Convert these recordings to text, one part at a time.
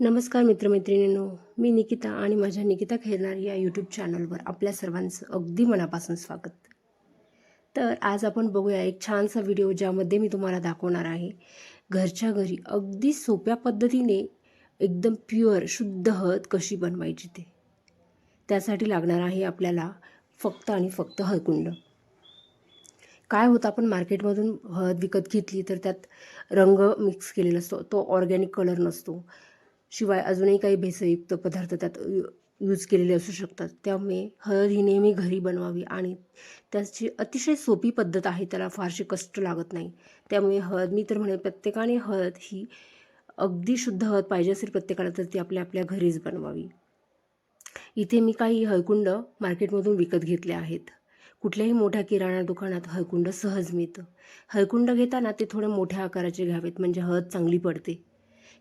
नमस्कार मित्रमैत्रिणींनो मी निकिता आणि माझ्या निकिता खेळणार या यूट्यूब चॅनलवर आपल्या सर्वांचं अगदी मनापासून स्वागत. तर आज आपण बघूया एक छानसा व्हिडिओ ज्यामध्ये मी तुम्हाला दाखवणार आहे. घरच्या घरी अगदी सोप्या पद्धतीने एकदम प्युअर शुद्ध हळद कशी बनवायची ते. त्यासाठी लागणार आहे आपल्याला फक्त आणि फक्त हळकुंड. काय होतं आपण मार्केटमधून हळद विकत घेतली तर त्यात रंग मिक्स केलेला असतो. तो ऑर्गॅनिक कलर नसतो. शिवाय अजूनही काही भेसळयुक्त पदार्थ त्यात यूज केलेले असू शकतात. त्यामुळे हळद ही नेहमी घरी बनवावी आणि त्याची अतिशय सोपी पद्धत आहे त्याला फारसे कष्ट लागत नाही. त्यामुळे हळद मी तर म्हणेन प्रत्येकाने हळद ही अगदी शुद्ध हळद पाहिजे असेल प्रत्येकाला तर ती आपल्या आपल्या घरीच बनवावी. इथे मी काही हळकुंड मार्केटमधून विकत घेतले आहेत. कुठल्याही मोठ्या किराणा दुकानात हळकुंड सहज मिळतं. हळकुंड घेताना ते थोडे मोठ्या आकाराचे घ्यावेत म्हणजे हळद चांगली पडते.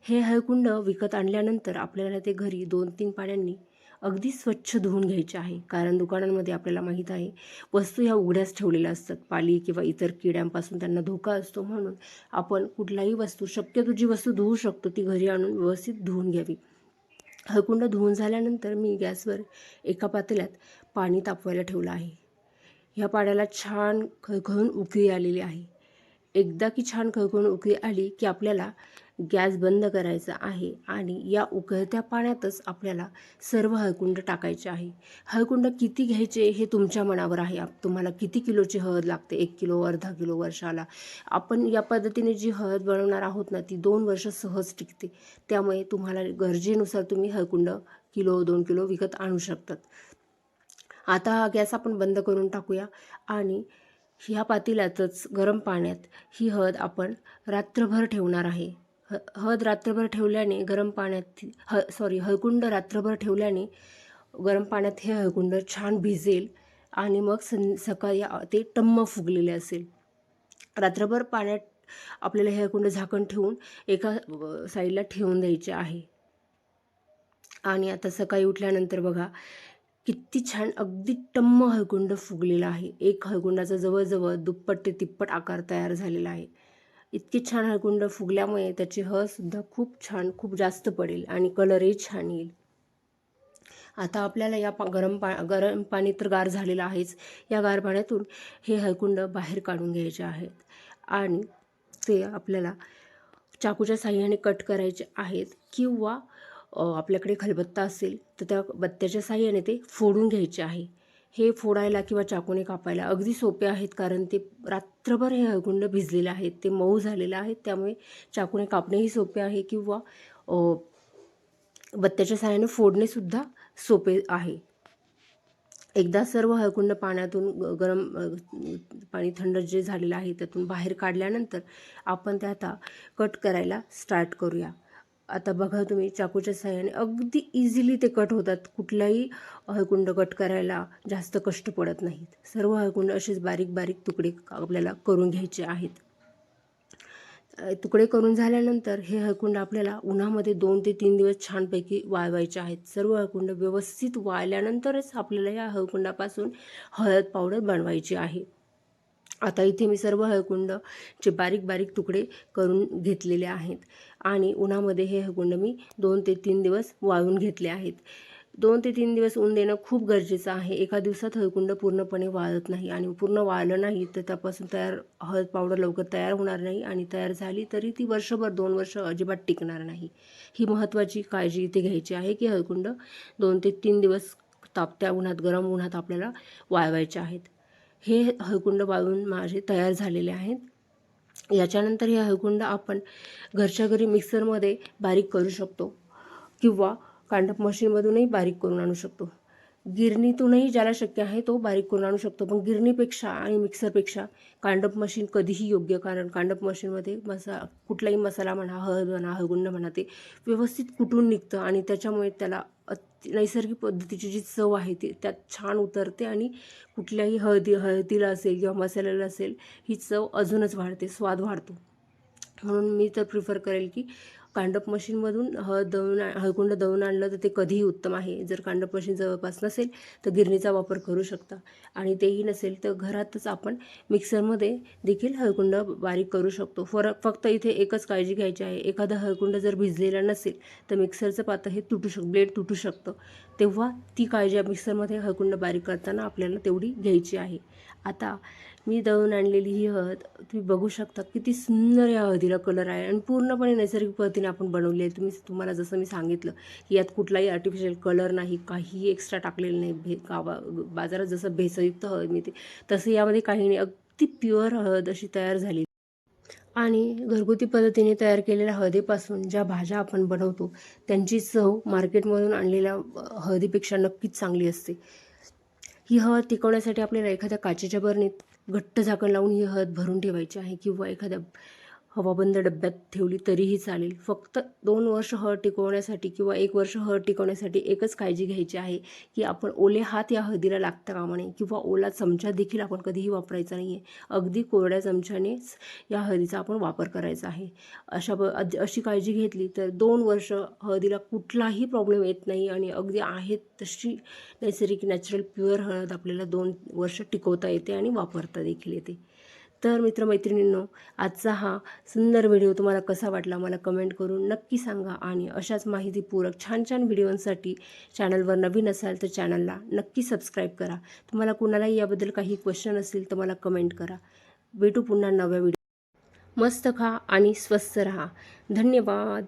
हे हळकुंड विकत आणल्यानंतर आपल्याला ते घरी दोन तीन पाण्याने अगदी स्वच्छ धुवून घ्यायचे आहे. कारण दुकानांमध्ये आपल्याला माहीत आहे वस्तू ह्या उघड्याच ठेवलेल्या असतात. पाली किंवा इतर किड्यांपासून त्यांना धोका असतो म्हणून आपण कुठलाही वस्तू शक्यतो जी वस्तू धुवू शकतो ती घरी आणून व्यवस्थित धुवून घ्यावी. हळकुंड धुवून झाल्यानंतर मी गॅसवर एका पातेल्यात पाणी तापवायला ठेवलं आहे. ह्या पाण्याला छान खळखळून उकळी आलेली आहे. एकदा की छान खळखळून उकळी आली की आपल्याला गॅस बंद करायचा आहे आणि या उकळत्या पाण्यातच आपल्याला सर्व हळकुंड टाकायचे आहे. हळकुंड किती घ्यायचे हे तुमच्या मनावर आहे. तुम्हाला किती किलोची हळद लागते? एक किलो अर्धा किलो वर्षाला. आपण या पद्धतीने जी हळद बनवणार आहोत ना ती दोन वर्ष सहज टिकते. त्यामुळे तुम्हाला गरजेनुसार तुम्ही हळकुंड किलो दोन किलो विकत आणू शकतात. आता हा गॅस आपण बंद करून टाकूया आणि ह्या पातेल्यातच गरम पाण्यात ही हळद आपण रात्रभर ठेवणार आहे. ह हळद रात्रभर ठेवल्याने गरम पाण्यात ह सॉरी हळकुंड रात्रभर ठेवल्याने गरम पाण्यात हे हळकुंड छान भिजेल आणि मग सं सकाळी ते टम्म फुगलेले असेल. रात्रभर पाण्यात आपल्याला हे हळकुंड झाकण ठेवून एका साईडला ठेवून द्यायचे आहे. आणि आता सकाळी उठल्यानंतर बघा किती छान अगदी टम्म हळकुंड फुगलेला आहे. एक हळकुंडाचा जवळजवळ दुप्पट ते तिप्पट आकार तयार झालेला आहे. इतकी छान हळकुंड फुगल्यामुळे त्याची हळसुद्धा खूप छान खूप जास्त पडेल आणि कलरही छान येईल. आता आपल्याला या पा गरम पा गरम पाणी तर गार झालेलं आहेच. या गार पाण्यातून हे हळकुंड बाहेर काढून घ्यायचे आहेत. आणि ते आपल्याला चाकूच्या साह्याने कट करायचे आहेत किंवा आपल्याकडे खलबत्ता असेल तर त्या बत्त्याच्या साह्याने ते फोडून घ्यायचे आहे. हे फोडायला किंवा चाकूने कापायला अगदी सोपे आहेत कारण ते रात्रभर हे हळकुंड भिजलेले आहेत ते मऊ झालेलं आहेत त्यामुळे चाकूने कापणेही सोपे आहे किंवा बत्त्याच्या साह्याने फोडणेसुद्धा सोपे आहे. एकदा सर्व हळकुंड पाण्यातून गरम पाणी थंड जे झालेलं आहे त्यातून बाहेर काढल्यानंतर आपण ते आता कट करायला स्टार्ट करूया. आता बघा तुम्ही चाकूच्या साह्याने अगदी इझिली ते कट होतात. कुठलाही हळकुंड कट करायला जास्त कष्ट पडत नाहीत. सर्व हळकुंड असेच बारीक बारीक तुकडे आपल्याला करून घ्यायचे आहेत. तुकडे करून झाल्यानंतर हे हळकुंड आपल्याला उन्हामध्ये दोन ते तीन दिवस छानपैकी वाळवायचे आहेत. सर्व हळकुंड व्यवस्थित वाळल्यानंतरच आपल्याला या हळकुंडापासून हळद पावडर बनवायची आहे. आता इथे मी सर्व हळकुंडचे बारीक बारीक तुकडे करून घेतलेले आहेत. आणि उन्हामध्ये हे हळकुंड मी दोन ते तीन दिवस वाळून घेतले आहेत. दोन ते तीन दिवस ऊन देणं खूप गरजेचं आहे. एका दिवसात हळकुंड पूर्णपणे वाळत नाही आणि पूर्ण वाळलं नाही तर त्यापासून तयार हळद पावडर लवकर तयार होणार नाही आणि तयार झाली तरी ती वर्षभर दोन वर्ष अजिबात टिकणार नाही. ही महत्त्वाची काळजी इथे घ्यायची आहे की हळकुंड दोन ते तीन दिवस तापत्या उन्हात गरम उन्हात आपल्याला वाळवायचे आहेत. हे हळकुंड वाळून माझे तयार झालेले आहेत. याच्यानंतर हे हळकुंड आपण घरच्या घरी मिक्सरमध्ये बारीक करू शकतो किंवा कांडप मशीनमधूनही बारीक करून आणू शकतो. गिरणीतूनही ज्याला शक्य आहे तो बारीक करून आणू शकतो. पण गिरणीपेक्षा आणि मिक्सरपेक्षा कांडप मशीन कधीही योग्य कारण कांडप मशीनमध्ये मसा कुठलाही मसाला म्हणा हळद म्हणा हळगुंड म्हणा ते व्यवस्थित कुटून निघतं आणि त्याच्यामुळे त्याला नैसर्गिक पद्धतीची जी चव आहे ती त्यात छान उतरते आणि कुठल्याही हळदी हळदीला असेल किंवा मसाल्याला असेल ही चव अजूनच वाढते स्वाद वाढतो. म्हणून मी तर प्रिफर करेल की कांडप मशीनमधून हळद दळून हळकुंड दळून आणलं तर ते कधीही उत्तम आहे. जर कांडप मशीन जवळपास नसेल तर गिरणीचा वापर करू शकता. आणि तेही नसेल तर घरातच आपण मिक्सरमध्ये देखील हळकुंड बारीक करू शकतो. फरक फक्त इथे एकच काळजी घ्यायची आहे. एखादा हळकुंड जर भिजलेला नसेल तर मिक्सरचं पातं हे तुटू शक ब्लेड तुटू शकतं. तेव्हा ती काळजी मिक्सरमध्ये हळकुंड बारीक करताना आपल्याला तेवढी घ्यायची आहे. आता मी दळून आणलेली ही हळद तुम्ही बघू शकता किती सुंदर या हळदीला कलर आहे. आणि पूर्णपणे नैसर्गिक पद्धतीने आपण बनवली आहे. तुम्ही तुम्हाला जसं मी सांगितलं की यात कुठलाही आर्टिफिशियल कलर नाही काहीही एक्स्ट्रा टाकलेलं नाही. भे गावा बाजारात जसं भेसळयुक्त हळद मिळते तसं यामध्ये काही नाही. अगदी प्युअर हळद अशी तयार झाली आणि घरगुती पद्धतीने तयार केलेल्या हळदीपासून ज्या भाज्या आपण बनवतो त्यांची चव मार्केटमधून आणलेल्या हळदीपेक्षा नक्कीच चांगली असते. ही हळद टिकवण्यासाठी आपल्याला एखाद्या काचेच्या बरणीत घट्ट झाकण लावून ही हळद भरून ठेवायची आहे किंवा एखाद्या हवाबंद डब्यात ठेवली तरीही चालेल. फक्त दोन वर्ष हळद टिकवण्यासाठी किंवा एक वर्ष हळद टिकवण्यासाठी एकच काळजी घ्यायची आहे की आपण ओले हात या हळदीला लागता कामा नये किंवा ओला चमचा देखील आपण कधीही वापरायचा नाही आहे अगदी कोरड्या चमच्यानेच या हळदीचा आपण वापर करायचा आहे. अशा ब अशी काळजी घेतली तर दोन वर्ष हळदीला कुठलाही प्रॉब्लेम येत नाही आणि अगदी आहे तशी नैसर्गिक नॅचरल प्युअर हळद आपल्याला दोन वर्ष टिकवता येते आणि वापरता देखील येते. तर मित्रमैत्रिणींनो आजचा हा सुंदर व्हिडिओ तुम्हाला कसा वाटला मला कमेंट करून नक्की सांगा आणि अशाच माहितीपूरक छान छान व्हिडिओंसाठी चॅनलवर नवीन असाल तर चॅनलला नक्की सबस्क्राईब करा. तुम्हाला कुणालाही याबद्दल काही क्वेश्चन असेल तर मला कमेंट करा. भेटू पुन्हा नव्या व्हिडिओ मस्त खा आणि स्वस्थ रहा. धन्यवाद.